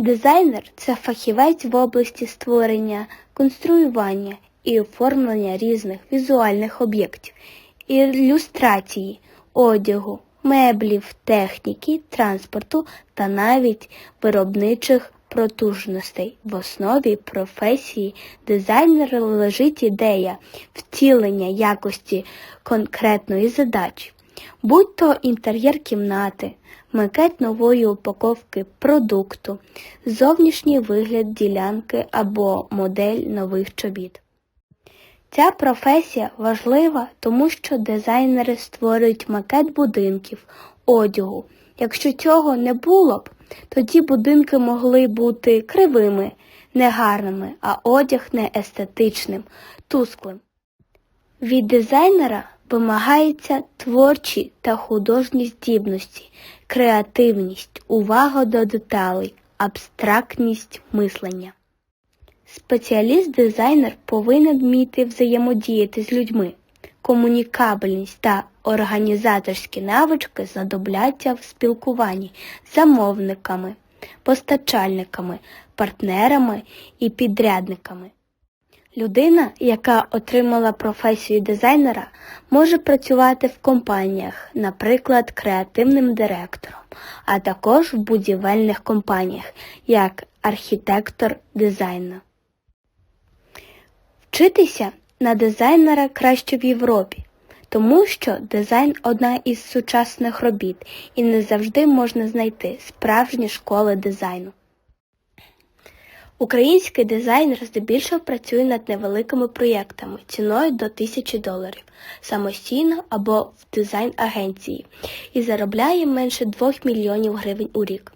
Дизайнер це фахівець в області створення, конструювання і оформлення різних візуальних об'єктів, ілюстрації, одягу, меблів, техніки, транспорту та навіть виробничих протужностей. В основі професії дизайнера лежить ідея втілення якості конкретної задачі, будь то інтер'єр кімнати, макет нової упаковки продукту, зовнішній вигляд ділянки або модель нових чобіт. Ця професія важлива, тому що дизайнери створюють макет будинків, одягу. Якщо цього не було б, тоді будинки могли бути кривими, негарними, а одяг не естетичним, тусклим. Від дизайнера вимагаються творчі та художні здібності, креативність, увага до деталей, абстрактність мислення. Спеціаліст-дизайнер повинен вміти взаємодіяти з людьми. Комунікабельність та організаторські навички знадобляться в спілкуванні з замовниками, постачальниками, партнерами і підрядниками. Людина, яка отримала професію дизайнера, може працювати в компаніях, наприклад, креативним директором, а також в будівельних компаніях, як архітектор дизайну. Вчитися на дизайнера краще в Європі, тому що дизайн одна із сучасних робіт і не завжди можна знайти справжні школи дизайну. Український дизайнер здебільшого працює над невеликими проєктами ціною до 1000 доларів самостійно або в дизайн-агенції і заробляє менше 2 мільйонів гривень у рік.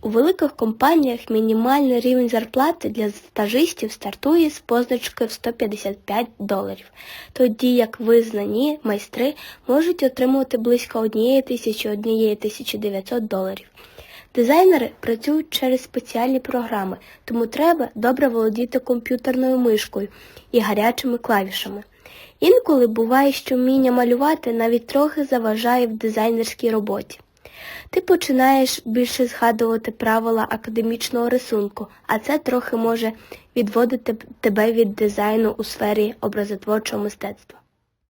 У великих компаніях мінімальний рівень зарплати для стажистів стартує з позначки в 155 доларів, тоді як визнані майстри можуть отримувати близько 1 тисячі 1 1900 доларів. Дизайнери працюють через спеціальні програми, тому треба добре володіти комп'ютерною мишкою і гарячими клавішами. Інколи буває, що вміння малювати навіть трохи заважає в дизайнерській роботі. Ти починаєш більше згадувати правила академічного рисунку, а це трохи може відводити тебе від дизайну у сфері образотворчого мистецтва.